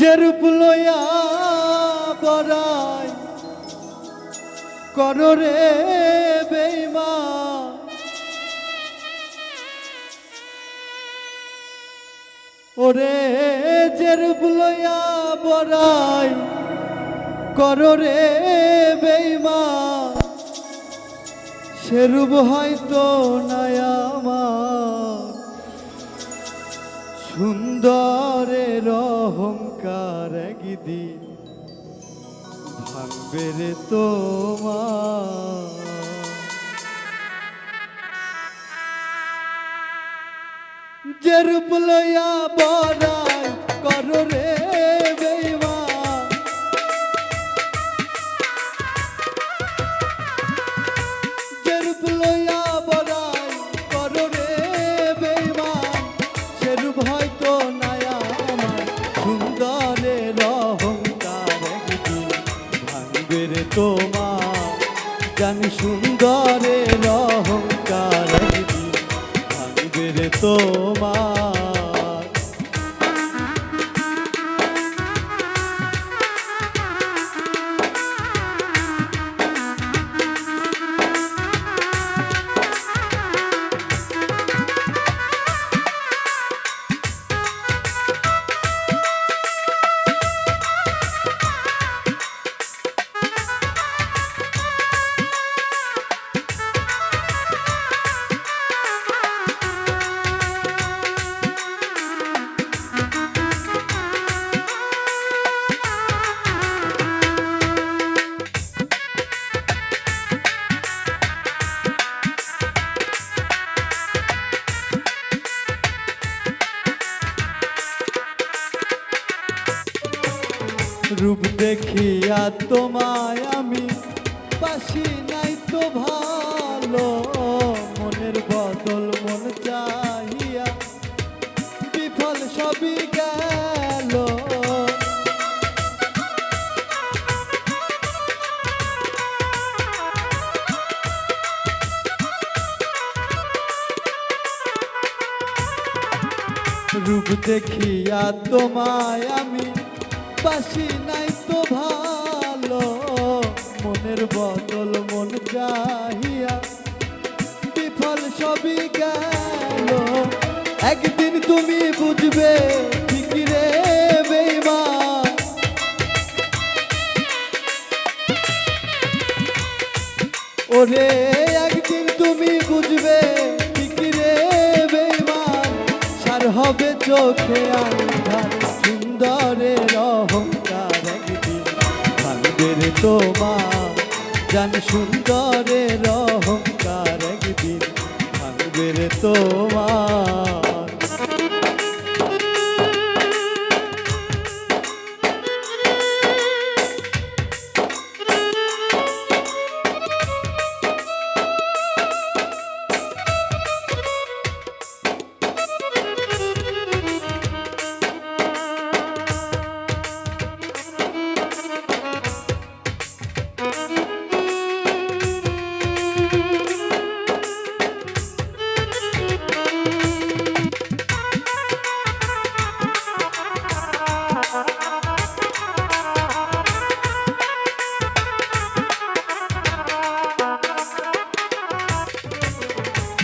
যেরূপ লইয়া বরাই কররে বেইমা ওরে যেরূপ লইয়া বরাই কররে বেইমা সেরূপ হয়তো নাই সুন্দরের অহংকার একদিন ভাঙবে রে তোমার। যে রূপ লইয়া বরাই করো রে তোমার রূপ দেখিয়া তোমায় আমি বাসি নাই তো ভালো। মনের বদল মন চাহিয়া বিফল সবই গেল। রূপ দেখিয়া তোমায় আমি বাসি নাই তো ভালো। মনের বদল মন চাহিয়া বিফল সবই গেল। একদিন তুমি বুঝবে ঠিক রে বেইমান। ওরে, একদিন তুমি বুঝবে ঠিক রে বেইমান। সার হবে চোখে আন্ধার সুন্দরের অহংকার একদিন। ভাঙবে রে তোমার জান সুন্দরের অহংকার একদিন। ভাঙবে রে তোমার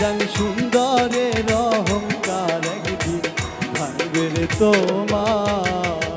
জানি সুন্দরের অহংকার একদিন ভাঙবে তোমার।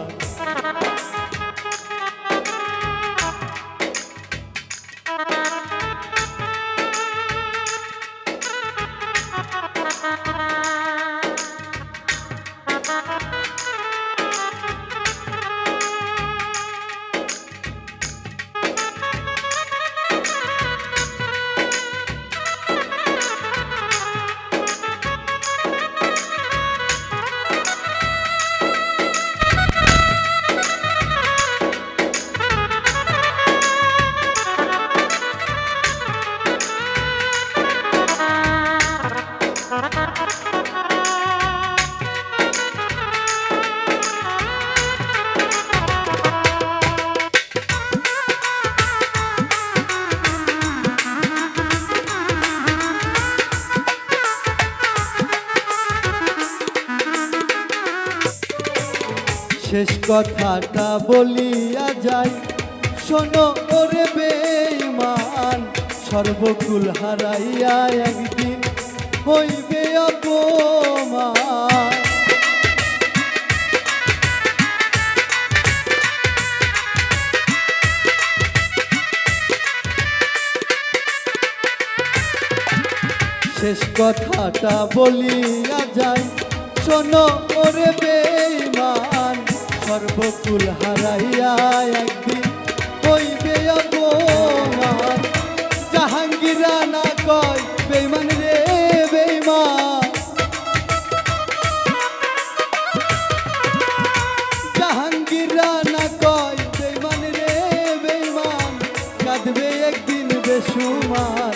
শেষ কথাটা বলিয়া যাই। শোনো ওরে বেঈমান, সর্বকুল হারাইয়া একদিন হইবে অপমান। শেষ কথাটা বলিয়া যাই। শোনো ওরে বেঈমান সর্বকুল হারাইয়া একদিন হইবে অপমান। জাহাঙ্গীরা না কয়, বেঈমান রে, বেঈমান। জাহাঙ্গীরা না কয়, বেঈমান রে, বেঈমান। কাঁদবে একদিন বেসুমার